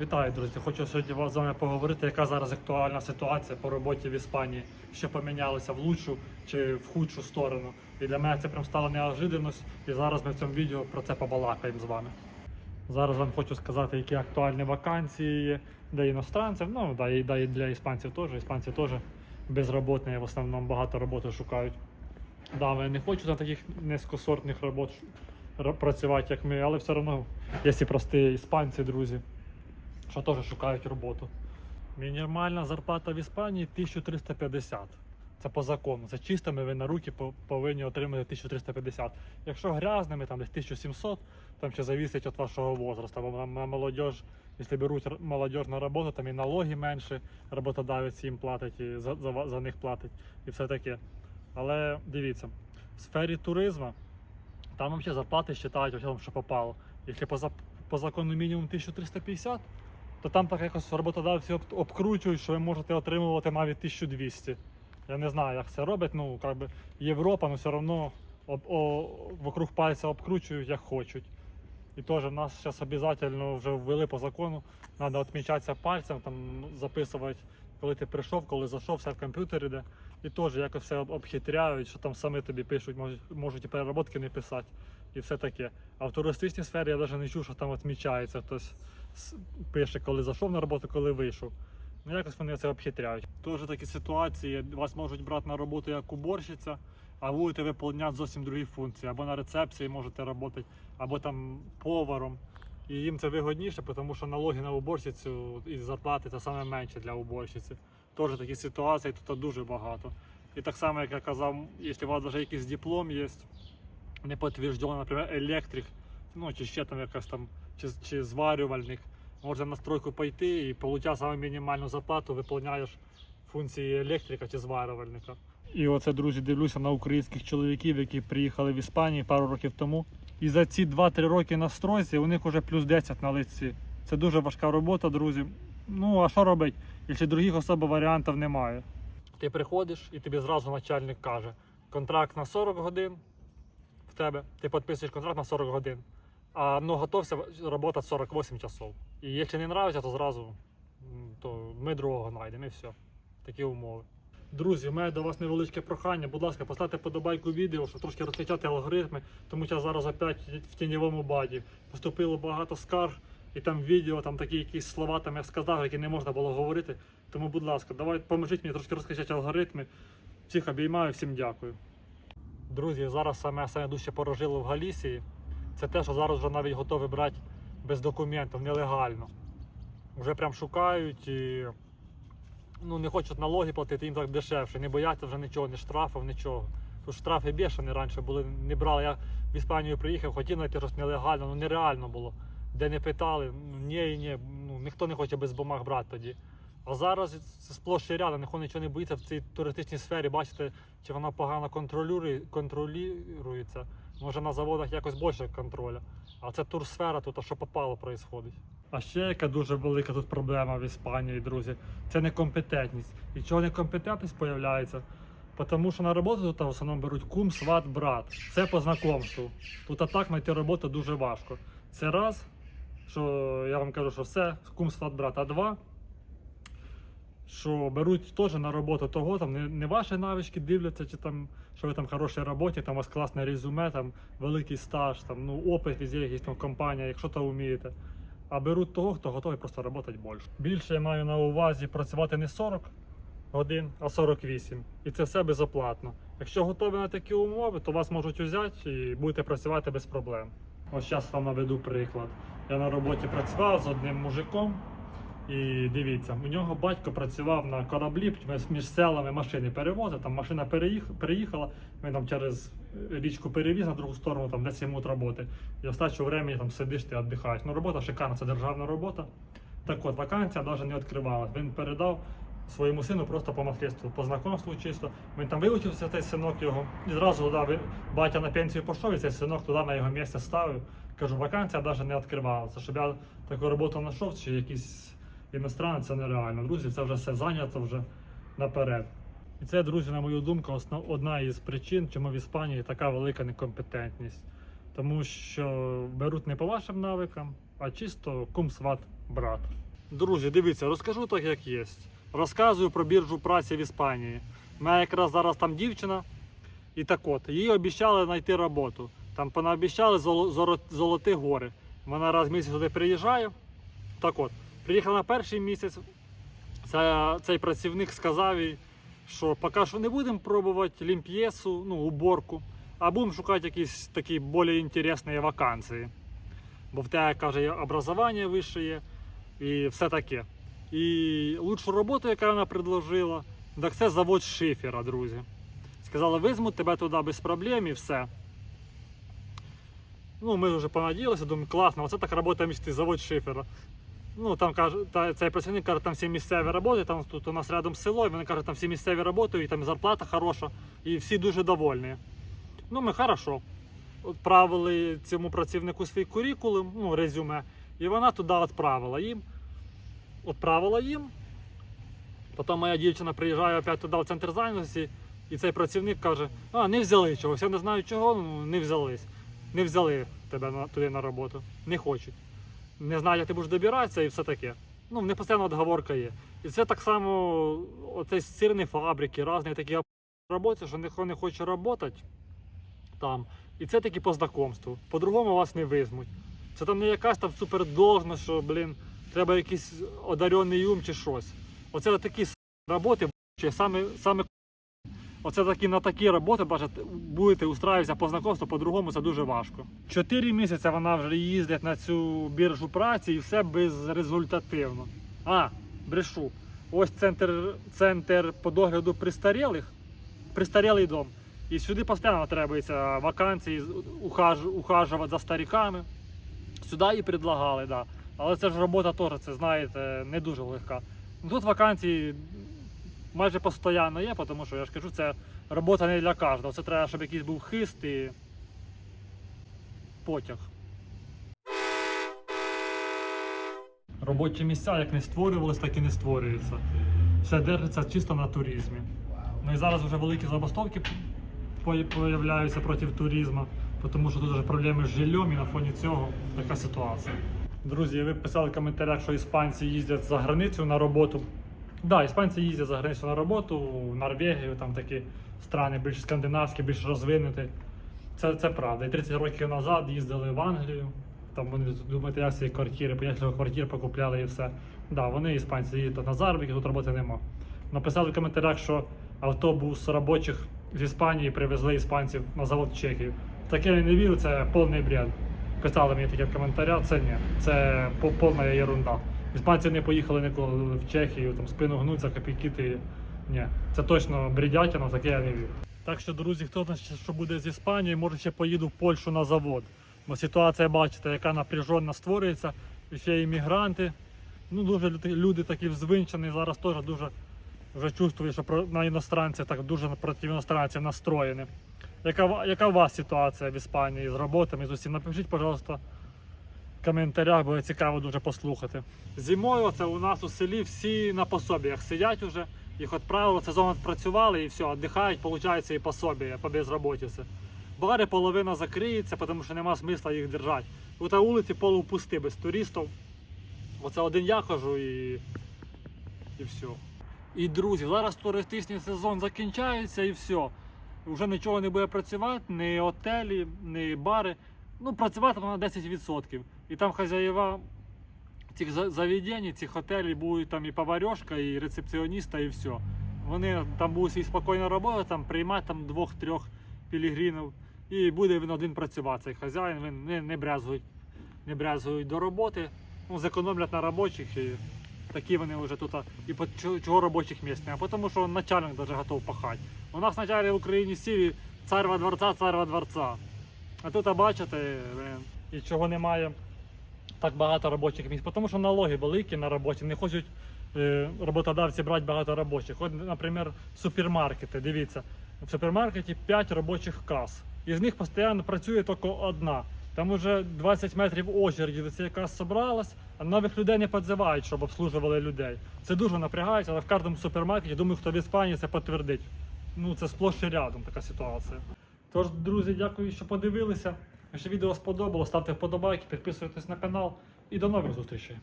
Вітаю, друзі! Хочу сьогодні з вами поговорити, яка зараз актуальна ситуація по роботі в Іспанії, що помінялося в лучшу чи в худшу сторону. І для мене це прям стало неожиданність, і зараз ми в цьому відео про це побалакаємо з вами. Зараз вам хочу сказати, які актуальні вакансії є для іностранців, ну да, і, да, і для іспанців теж. Іспанці теж безробітні, в основному багато роботи шукають. Да, я не хочу на таких низькосортних робот працювати, як ми, але все одно є і прості іспанці, друзі, що теж шукають роботу. Мінімальна зарплата в Іспанії 1350. Це по закону. Це чистими ви на руки повинні отримати 1350. Якщо грязними, там десь 1700, там ще завісить від вашого возрасту. Бо на, молодіж, якщо беруть молодіж на роботу, там і налоги менше, роботодавець їм платить, і за, за, за них платить, і все таке. Але дивіться, в сфері туризму там взагалі зарплати вважають, що попало. Якщо по, по закону мінімум 1350, то там так якось роботодавці обкручують, що ви можете отримувати навіть 1200. Я не знаю, як це робить. Ну, как би Європа, але все одно вокруг пальця обкручують, як хочуть. І теж в нас зараз обов'язково вже ввели по закону, треба відмічатися пальцем, там записувати, коли ти прийшов, коли зайшов, все в комп'ютері де. І теж якось все обхитряють, що там самі тобі пишуть, можуть, можуть і переработки не писати, і все таке. А в туристичній сфері я навіть не чув, що там відмічається. Хтось пише, коли зайшов на роботу, коли вийшов. Ну якось вони це обхитряють. Теж такі ситуації, вас можуть брати на роботу як уборщиця, а будете виконувати зовсім другі функції. Або на рецепції можете працювати, або там поваром. І їм це вигодніше, тому що налоги на уборщицю і зарплати це саме менше для уборщиці. Теж такі ситуації тут дуже багато. І так само, як я казав, якщо у вас вже якийсь диплом є, не підтверджений, наприклад, електрик, ну чи ще там якась там, чи, чи зварювальник, можна на стройку пойти і получати саме мінімальну зарплату, виконуєш функції електрика чи зварювальника. І оце, друзі, дивлюся на українських чоловіків, які приїхали в Іспанію пару років тому. І за ці 2-3 роки на стройці у них вже плюс 10 на лиці. Це дуже важка робота, друзі. Ну а що робити, якщо других особо варіантів немає? Ти приходиш і тобі зразу начальник каже: контракт на 40 годин в тебе, ти підписуєш контракт на 40 годин, а ну готовся робота 48 часов. І якщо не подобається, то зразу то ми другого знайдемо і все. Такі умови. Друзі, мене до вас невеличке прохання. Будь ласка, поставте подобайку відео, щоб трошки розкачати алгоритми, тому що я зараз опять в тіньовому баді. Поступило багато скарг, і там відео, там такі якісь слова, там я сказав, які не можна було говорити. Тому, будь ласка, давайте поможіть мені трошки розкачати алгоритми. Всіх обіймаю, всім дякую. Друзі, зараз саме саме дужче порожило в Галісії. Це те, що зараз вже навіть готові брати без документів, нелегально. Вже прям шукають і ну, не хочуть налоги платити, їм так дешевше, не бояться вже нічого, ні штрафів, нічого. Тут штрафи бешені раніше були, не брали. Я в Іспанію приїхав, хотів знайти щось нелегально, ну нереально було. Де не питали, ну ні ні, ну ніхто не хоче без бумаг брати тоді. А зараз це сплош і рядом, ніхто нічого не боїться в цій туристичній сфері. Бачите, чи вона погано контролює, контролюється. Може на заводах якось більше контроля. А це турсфера тут, а що попало, происходить. А ще яка дуже велика тут проблема в Іспанії, друзі, це некомпетентність. І чого некомпетентність з'являється? Тому що на роботу тут в основному беруть кум, сват, брат. Це по знакомству. Тут а так знайти роботу дуже важко. Це раз, що я вам кажу, що все, кум, сват, брат, а два. Що беруть теж на роботу того, там не, не ваші навички дивляться, чи там, що ви там в хорошій роботі, там у вас класне резюме, там великий стаж, там ну опит везде якісь там компанія, якщо то вмієте. А беруть того, хто готовий просто працювати більше. Більше я маю на увазі працювати не 40 годин, а 48. І це все безоплатно. Якщо готові на такі умови, то вас можуть взяти і будете працювати без проблем. Ось зараз вам наведу приклад. Я на роботі працював з одним мужиком. І дивіться, у нього батько працював на кораблі між- селами машини перевозив. Там машина переїх- переїхала, він там через річку перевіз на другу сторону, там 10 минут роботи. І остачу времени там сидиш ти віддихаєш. Ну робота шикарна, це державна робота. Так от, вакансія навіть не відкривалась. Він передав своєму сину просто по наслідству, по знакомству чисто. Він там вилучився, цей синок його, і зразу ви- батя на пенсію пішов, і цей синок туди на його місце ставив. Кажу, вакансія навіть не відкривалася. Щоб я таку роботу знайшов, чи якийсь іностранець, це нереально. Друзі, це вже все зайнято вже наперед. І це, друзі, на мою думку, основ, одна із причин, чому в Іспанії така велика некомпетентність. Тому що беруть не по вашим навикам, а чисто кум сват брат. Друзі, дивіться, розкажу так, як є. Розказую про біржу праці в Іспанії. У мене якраз зараз там дівчина, і так от, їй обіцяли знайти роботу. Там зоро- золоті гори. Вона раз в місяць туди приїжджає. Так от, приїхала на перший місяць. Це, цей працівник сказав їй, що поки що не будемо пробувати лімп'єсу, ну, уборку, а будемо шукати якісь такі більш інтересні вакансії. Бо в тебе, каже, образування вище є і все таке. І лучшу роботу, яку вона предложила, так це завод шифера, друзі. Сказали, візьмуть тебе туди без проблем і все. Ну, ми вже понадіялися, думаю, класно, оце так робота місті, завод шифера. Ну, там каже, цей працівник каже, там всі місцеві роботи, там тут у нас рядом село, і вони кажуть, там всі місцеві роботи, і там зарплата хороша, і всі дуже довольні. Ну, ми хорошо. Відправили цьому працівнику свій курікулум, ну, резюме, і вона туди відправила їм. Відправила їм. Потім моя дівчина приїжджає опять туди в центр зайнятості, і цей працівник каже: а, не взяли чогось, я не знаю чого, ну не взялись. Не взяли тебе туди на роботу. Не хочуть. Не знаю, як ти будеш добиратися і все таке. Ну, в постійно договорка є. І це так само, оце сирні фабрики, різні такі роботи, що ніхто не хоче працювати там. І це таки по знакомству. По-другому вас не візьмуть. Це там не якась там супердолжність, що, блін, треба якийсь одарений ум чи щось. Оце такі роботи, саме, саме Оце такі на такі роботи, бачите, будете устраюватися по знакомству, по-другому це дуже важко. Чотири місяці вона вже їздить на цю біржу праці і все безрезультативно. А, брешу. Ось центр, центр по догляду пристарілих, пристарілий дом. І сюди постійно требується вакансії, ухаж, ухажувати за стариками. Сюди її предлагали, да. Але це ж робота теж, це знаєте, не дуже легка. Ну, Тут вакансії майже постійно є, тому що я ж кажу, це робота не для кожного. Це треба, щоб якийсь був хист і потяг. Робочі місця як не створювалися, так і не створюються. Все держиться чисто на туризмі. Ну і зараз вже великі забастовки з'являються проти туризму, тому що тут вже проблеми з жильем і на фоні цього така ситуація. Друзі, ви писали в коментарях, що іспанці їздять за границю на роботу. Да, іспанці їздять за границю на роботу, в Норвегію, там такі страни більш скандинавські, більш розвинуті. Це, це правда. І 30 років назад їздили в Англію. Там вони думаєте, як ці квартири, понятно, квартир покупляли і все. Да, вони іспанці їдуть на заробітки, тут роботи нема. Написали в коментарях, що автобус робочих з Іспанії привезли іспанців на завод в Чехію. Таке я не вірю, це повний бред. Писали мені таке в коментарях, це ні, це повна ерунда. Іспанці не поїхали ніколи в Чехію, там спину гнуть за копійки. Ти... Ні, це точно бредятина, таке я не вірю. Так що, друзі, хто знає, що буде з Іспанії, може ще поїду в Польщу на завод. Бо ситуація, бачите, яка напряжена створюється, і ще іммігранти. Ну, дуже люди, такі взвинчені, зараз теж дуже вже чувствую, що на іностранців так дуже проти іностранців настроєні. Яка, яка у вас ситуація в Іспанії з роботами, з усім? Напишіть, пожалуйста, коментарях, бо цікаво дуже послухати. Зимою це у нас у селі всі на пособіях сидять уже, їх відправили, сезон відпрацювали і все, віддихають, получається і пособія по безробітці. Бари половина закриється, тому що нема смисла їх держати. Тут на вулиці полупусти без туристів. Оце один я хожу і, і все. І друзі, зараз туристичний сезон закінчається і все. Вже нічого не буде працювати, ні отелі, ні бари. Ну, працювати на 10%. І там хазяєва цих за- заведень, цих готелів будуть там і поварьошка, і рецепціоніста, і все. Вони там будуть спокійно роботи, там приймати там двох-трьох пілігрінів. І буде він один працювати, цей хазяїн, він не, не брезгують, не брезгують до роботи, ну, зекономлять на робочих і такі вони вже тут. І по чого- робочих місць немає, тому що начальник навіть готов пахати. У нас вначале в Україні сілі цар во дворця, цар во дворця. А тут а бачите, і чого немає так багато робочих місць, тому що налоги великі на роботі, не хочуть е, роботодавці брати багато робочих. От, наприклад, супермаркети, дивіться, в супермаркеті 5 робочих кас. Із них постійно працює тільки одна. Там уже 20 метрів очереді до цієї кас зібралась, а нових людей не підзивають, щоб обслужували людей. Це дуже напрягається, але в кожному супермаркеті, думаю, хто в Іспанії це підтвердить. Ну, це сплошь і рядом така ситуація. Тож, друзі, дякую, що подивилися. Якщо відео сподобалось, ставте вподобайки, підписуйтесь на канал і до нових зустрічей.